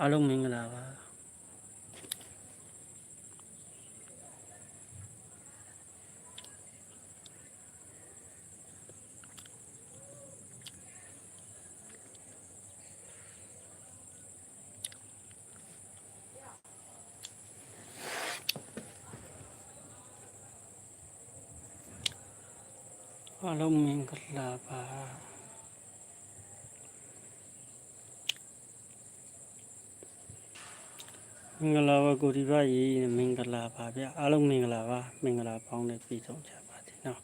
အားလုံးမင်္ဂလာပါအားလုံးမင်္ဂလာပါ င်္ဂလာပါကိုဒီပါရေမင်္ဂလာပါဗျအားလုံးမင်္ဂလာပါမင်္ဂလာပေါင်းနဲ့ပြည့်စုံကြပါစေနော်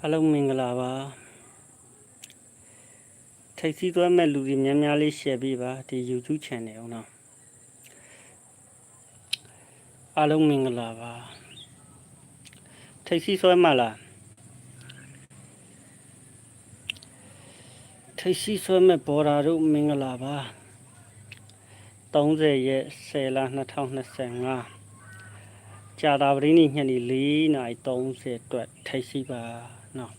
အားလုံးမင်္ဂလာပါထိတ်စီးသွားမဲ့လူတွေများများလေး share ပေးပါဒီ YouTube channel အောင်နော် အားလုံးမင်္ဂလာပါထိတ်စီဆွဲမလားထိတ်စီဆွဲမဲ့ဘော်ဒါတို့မင်္ဂလာပါ30ရက်10လ2025ကြာတာပရင်းညညနေ4နာရီ30အတွက်ထိတ်စီပါနော်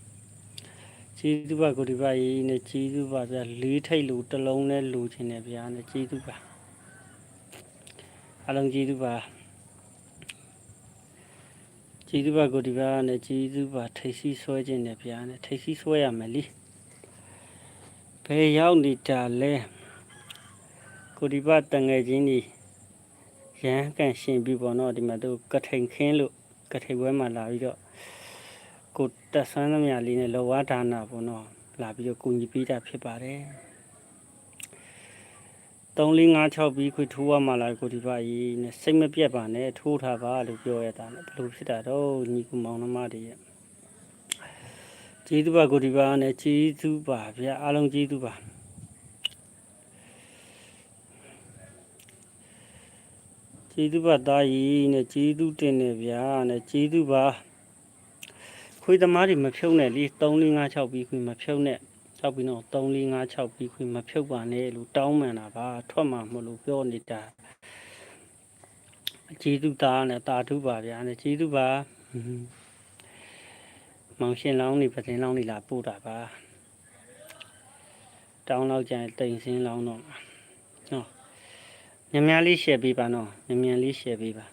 ကျေးဇူးပါကိုဒီပါရေးနဲ့ကျေးဇူးပါဗျာလေးထိတ်လူတစ်လုံးနဲ့လူချင်းတယ်ဗျာနဲ့ကျေးဇူးပါအားလုံးကျေးဇူးပါ ကျေးဇူးပါကိုဒီပါနဲ့ကျေးဇူးပါထိတ်စီဆွဲခြင်းနဲ့ဗျာနဲ့ထိတ်စီဆွဲရမယ်လीဘယ်ရောက်နေတာလဲကိုဒီပါတငယ်ချင်းကြီးရန်ကန်ရှင်ပြီပေါ့နော်ဒီမှာသူကထိန်ခင်းလို့ကထိန်ပွဲမှာလာပြီးတော့ကိုတက်ဆန်းသမျှလေးနဲ့လောဝဒါနာပေါ့နော်လာပြီးတော့ကုညီပေးတာဖြစ်ပါတယ် 3 4 5 6ပြီးခွေထိုးရမှာလားကိုဒီပါကြီးနဲ့စိတ်မပြတ်ပါနဲ့ထိုးထားပါလို့ပြောရတာနဲ့ဘယ်လိုဖြစ်တာတော့ညီကူမောင်နှမတွေရဲ့ကျေးဇူးပါကိုဒီပါနဲ့ကျေးဇူးပါဗျာအားလုံးကျေးဇူးပါကျေးဇူးပါသားကြီးနဲ့ကျေးဇူးတင်နေဗျာနဲ့ကျေးဇူးပါခွေးသမားတွေမဖြုံးနဲ့လေ3 4 5 6ပြီးခွေးမဖြုံးနဲ့ ၆ပြီးတော့3 4 5 6ပြီးခွေမဖြုတ်ပါနဲ့လို့တောင်းပန်တာပါထွက်မှာမလို့ပြောနေတာကျေးဇူးသားနဲ့တာထုပါဗျာနဲ့ကျေးဇူးပါဟွန်းမောင်ရှင်လောင်းနေပတင်လောင်းနေလာပို့တာပါတောင်းတော့ကြရင်တိမ်စင်းလောင်းတော့မှာနော်မြန်မြန်လေး share ပေးပါနော်မြန်မြန်လေး share ပေးပါ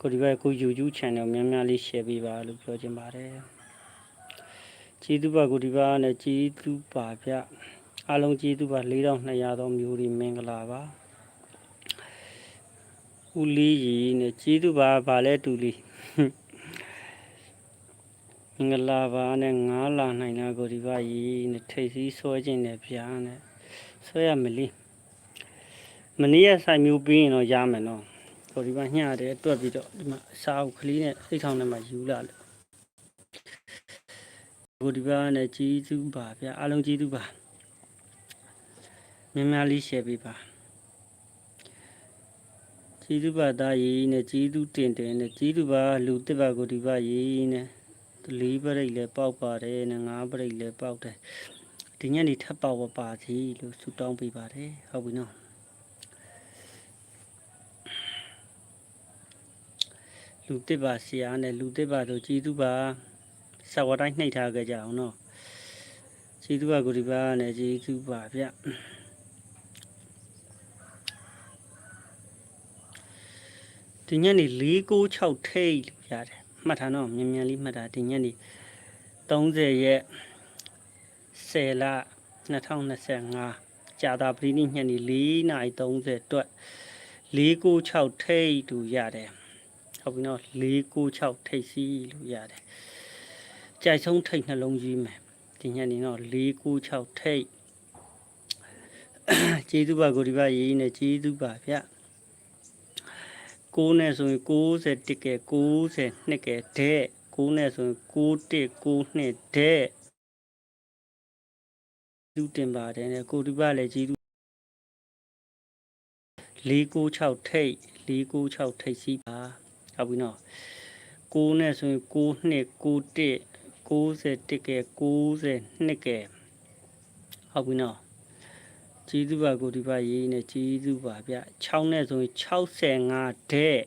ကိုဒီဘက်ကို YouTube channel မြန်မြန်လေး share ပေးပါလို့ပြောချင်ပါတယ် ကျေးဇူးပါကိုဒီပါနဲ့ကျေးဇူးပါဗျအားလုံးကျေးဇူးပါ4200သောမျိုးတွေမင်္ဂလာပါဦးလေးကြီးနဲ့ကျေးဇူးပါဗာလဲတူလေးမင်္ဂလာပါနဲ့ငားလာနိုင်တာကိုဒီပါကြီးနဲ့ထိတ်စည်းဆွဲခြင်းနဲ့ဗျာနဲ့ဆွဲရမလေးမနေ့ကဆိုင်မျိုးပြီးရင်တော့ရမယ်နော်ကိုဒီပါညှတယ်တွက်ပြီးတော့ဒီမှာအစာအုပ်ကလေးနဲ့အိတ်ထောင်ထဲမှာယူလာလို့ ကိုဒီပါနဲ့ကြီးစုပါဗျာအားလုံးကြီးစုပါများများလေး share ပေးပါကြီးစုပါသားရေးနဲ့ကြီးစုတင်တင်နဲ့ကြီးစုပါလူတစ်ပါကိုဒီပါရေးနဲ့လေးပရိတ်လည်းပေါက်ပါတယ်နဲ့ငါးပရိတ်လည်းပေါက်တယ်ဒီညနေထပ်ပေါက်ပါစီလို့ဆုတောင်းပေးပါတယ်ဟုတ်ပြီနော်လူတစ်ပါဆရာနဲ့လူတစ်ပါတို့ကြီးစုပါ ဆဝတိုင်းနှိပ်ထားကြကြအောင်နော်ကျေးဇူးပါကိုဒီပါနဲ့ကျေးဇူးပါဗျဒီညနေ496ထိတ်လို့ရတယ်မှတ်ထားနော်မြန်မြန်လေးမှတ်ထားဒီညနေ30ရက်10လ2025ကြာတာပရိနိညနေ4:30အတွက်496ထိတ်လို့ရတယ်ဟုတ်ပြီနော်496ထိတ်စီလို့ရတယ် ကြိုက်ဆုံးထိတ်နှလုံးကြီးမယ်ဒီညနေတော့4 9 6ထိတ်ကျေးဇူးပါကိုဒီပါရေးနဲ့ကျေးဇူးပါဗျ6နဲ့ဆိုရင်61ကဲ62ကဲတဲ့6နဲ့ဆိုရင်61 62တဲ့သူတင်ပါတယ်နဲ့ကိုဒီပါလည်းကျေးဇူး496ထိတ်496ထိတ်စီးပါဟုတ်ပြီနော်6နဲ့ဆိုရင်62 61 61ကဲ62ကဲဟုတ်ပြီနော်ကျေးဇူးပါကိုဒီပါရေးနဲ့ကျေးဇူးပါဗျ6နဲ့ဆိုရင်65တဲ့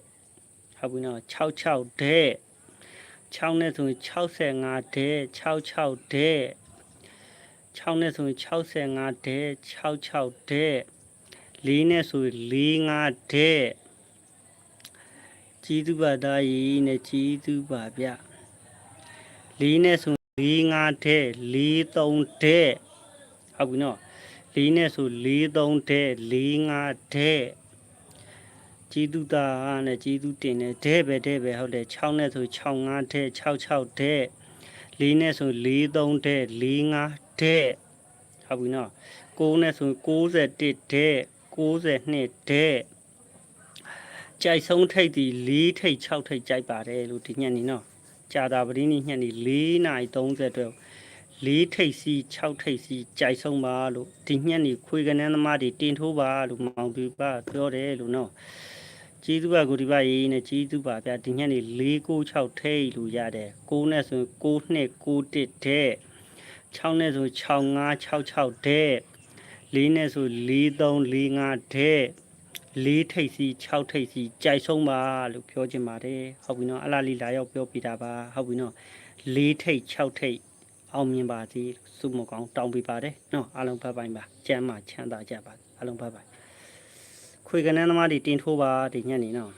ဟုတ်ပြီနော်66တဲ့6နဲ့ဆိုရင်65တဲ့66တဲ့6နဲ့ဆိုရင်65တဲ့66တဲ့4နဲ့ဆိုရင်45တဲ့ကျေးဇူးပါသားရေးနဲ့ကျေးဇူးပါဗျ 4နဲ့ဆိုရင်45တဲ့43တဲ့ဟုတ်ပြီနော်လေးနဲ့ဆိုလေးသုံးတဲ့လေးငါတဲ့ជីတုတာနဲ့ជីတုတင်နဲ့တဲ့ပဲတဲ့ပဲဟုတ်တယ်6နဲ့ဆို6 5တဲ့6 6တဲ့လေးနဲ့ဆိုလေးသုံးတဲ့လေးငါတဲ့ဟုတ်ပြီနော်9နဲ့ဆို61တဲ့62တဲ့ကြိုက်ဆုံးထိတ်ဒီ4ထိတ်6ထိတ်ကြိုက်ပါတယ်လို့ဒီညက်နေနော် ကြာတာပရင်းညညက်နေ4နာရီ30အတွက်လေးထိပ်စီ6ထိပ်စီကြိုက်ဆုံးပါလို့ဒီညက်နေခွေကနန်းသမားတွေတင်ထိုးပါလို့မောင်ပြပပြောတယ်လို့နော်ကျေးဇူးပါကိုဒီပါရေးနဲ့ကျေးဇူးပါဗျာဒီညက်နေ4 9 6ထိပ်လို့ရတယ်6နဲ့ဆိုရင်6 2 9 1တဲ့6နဲ့ဆို6 5 6 6တဲ့4နဲ့ဆို4 3 4 5တဲ့ လေးထိပ်စီ6ထိပ်စီကြိုက်ဆုံးပါလို့ပြောချင်ပါတယ်ဟုတ်ပြီနော်အလားလေးလာရောက်ပြောပြတာပါဟုတ်ပြီနော်လေးထိပ်6ထိပ်အောင်မြင်ပါစေစုမကောင်းတောင်းပေးပါတယ်နော်အားလုံးဘက်ပိုင်းပါကျမ်းမာချမ်းသာကြပါအားလုံးဘက်ပိုင်းခွေကနန်းသမားတွေတင်ထိုးပါဒီညနေနော်